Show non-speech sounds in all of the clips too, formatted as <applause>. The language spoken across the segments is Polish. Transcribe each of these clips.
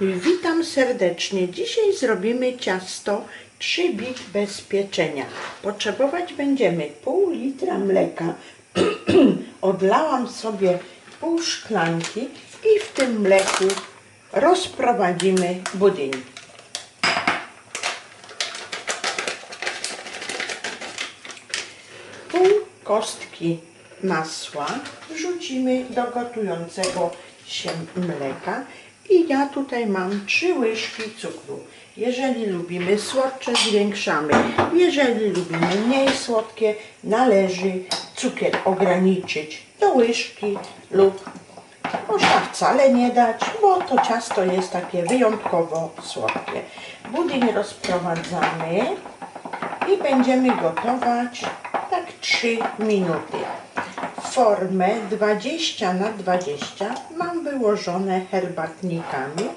Witam serdecznie. Dzisiaj zrobimy ciasto 3 bit bez pieczenia. Potrzebować będziemy pół litra mleka. <clears throat> Odlałam sobie pół szklanki i w tym mleku rozprowadzimy budyń. Pół kostki masła wrzucimy do gotującego się mleka i ja tutaj mam trzy łyżki cukru. Jeżeli lubimy słodsze, zwiększamy. Jeżeli lubimy mniej słodkie, należy cukier ograniczyć do łyżki lub można wcale nie dać, bo to ciasto jest takie wyjątkowo słodkie. Budyń rozprowadzamy i będziemy gotować tak 3 minuty. Formę 20 na 20 mam wyłożone herbatnikami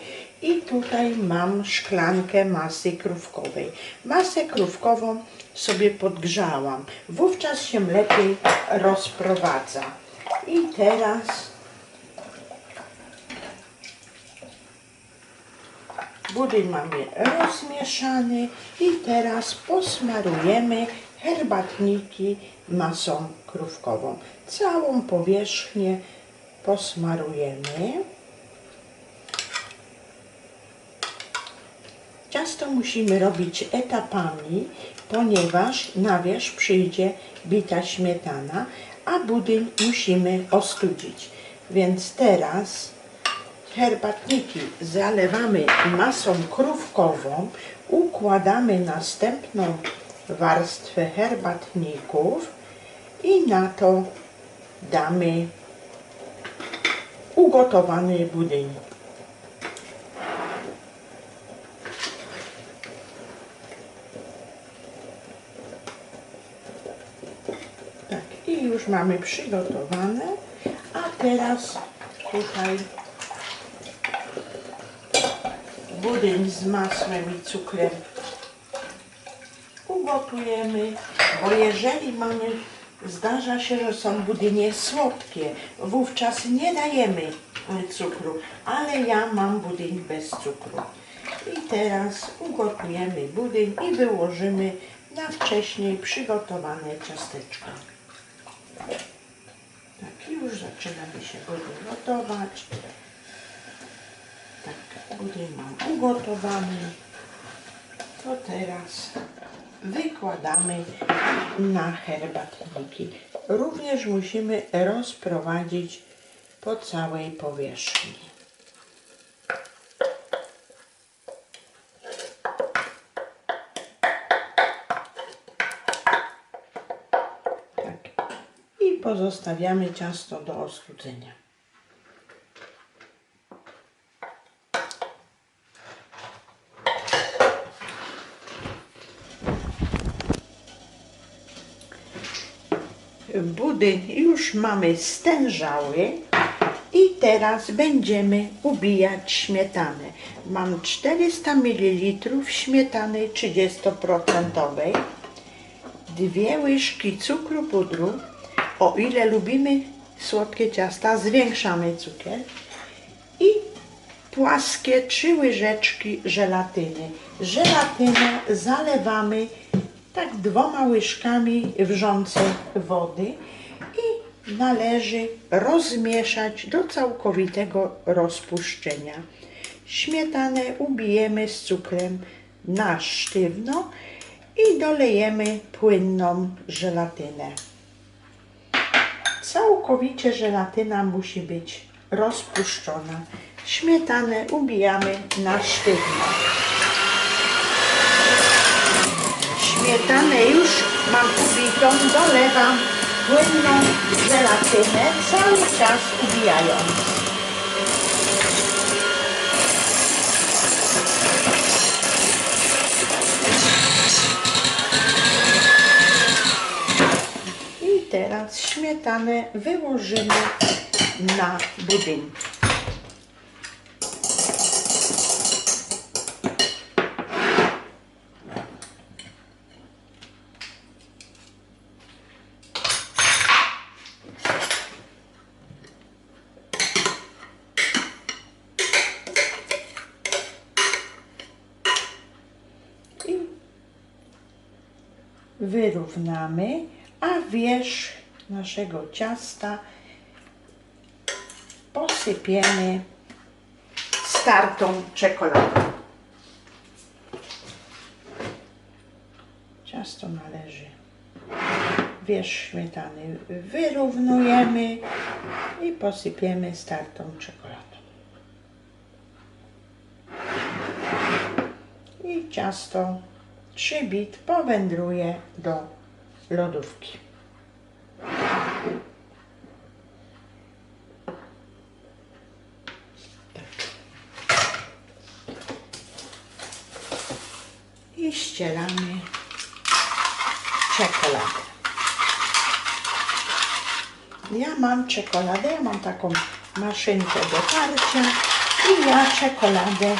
i tutaj mam szklankę masy krówkowej. Masę krówkową sobie podgrzałam. Wówczas się lepiej rozprowadza. I teraz Budyń mamy rozmieszany i teraz posmarujemy herbatniki masą krówkową. Całą powierzchnię posmarujemy. Ciasto musimy robić etapami, ponieważ na wierzch przyjdzie bita śmietana, a budyń musimy ostudzić. Więc teraz herbatniki zalewamy masą krówkową, układamy następną warstwę herbatników i na to damy ugotowany budyń. Tak, i już mamy przygotowane, a teraz tutaj budyń z masłem i cukrem ugotujemy, bo jeżeli mamy, zdarza się, że są budynie słodkie, wówczas nie dajemy y, cukru, ale ja mam budyń bez cukru. I teraz ugotujemy budyń i wyłożymy na wcześniej przygotowane ciasteczka. Tak, już zaczynamy się budyń gotować. Tak, budyń mam ugotowany. To teraz wykładamy na herbatniki. Również musimy rozprowadzić po całej powierzchni. Tak. I pozostawiamy ciasto do ostudzenia. Budyń już mamy stężały i teraz będziemy ubijać śmietanę. Mam 400 ml śmietany 30%, dwie łyżki cukru pudru. O ile lubimy słodkie ciasta, zwiększamy cukier i płaskie trzy łyżeczki żelatyny. Żelatynę zalewamy tak dwoma łyżkami wrzącej wody i należy rozmieszać do całkowitego rozpuszczenia. Śmietanę ubijemy z cukrem na sztywno i dolejemy płynną żelatynę. Całkowicie żelatyna musi być rozpuszczona. Śmietanę ubijamy na sztywno. Śmietanę już mam ubitą, dolewam płynną żelatynę, cały czas ubijając. I teraz śmietanę wyłożymy na budyń. Wyrównamy, a wierzch naszego ciasta posypiemy startą czekoladą. Ciasto należy wierzch śmietany wyrównujemy i posypiemy startą czekoladą. I ciasto 3 bit powędruje do lodówki. I ścieramy czekoladę. Ja mam czekoladę, ja mam taką maszynkę do tarcia i ja czekoladę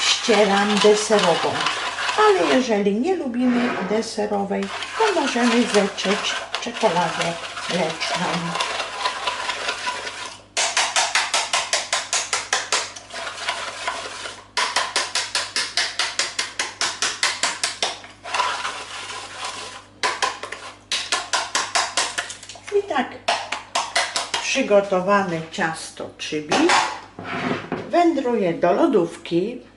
ścieram deserową. Ale jeżeli nie lubimy deserowej, to możemy zetrzeć czekoladę mleczną. I tak przygotowane ciasto przybit wędruje do lodówki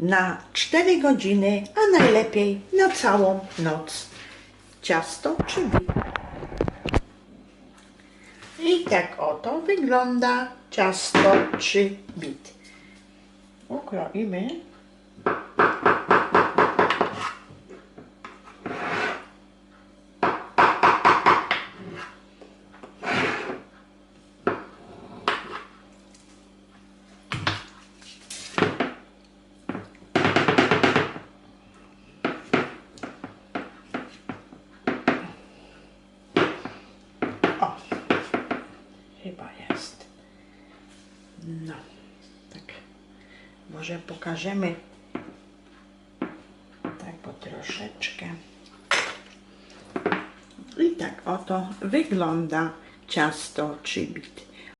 na 4 godziny, a najlepiej na całą noc. Ciasto przybit. I tak oto wygląda ciasto 3 bit. Ukroimy. No, tak. Może pokażemy tak po troszeczkę. I tak oto wygląda ciasto 3 bit.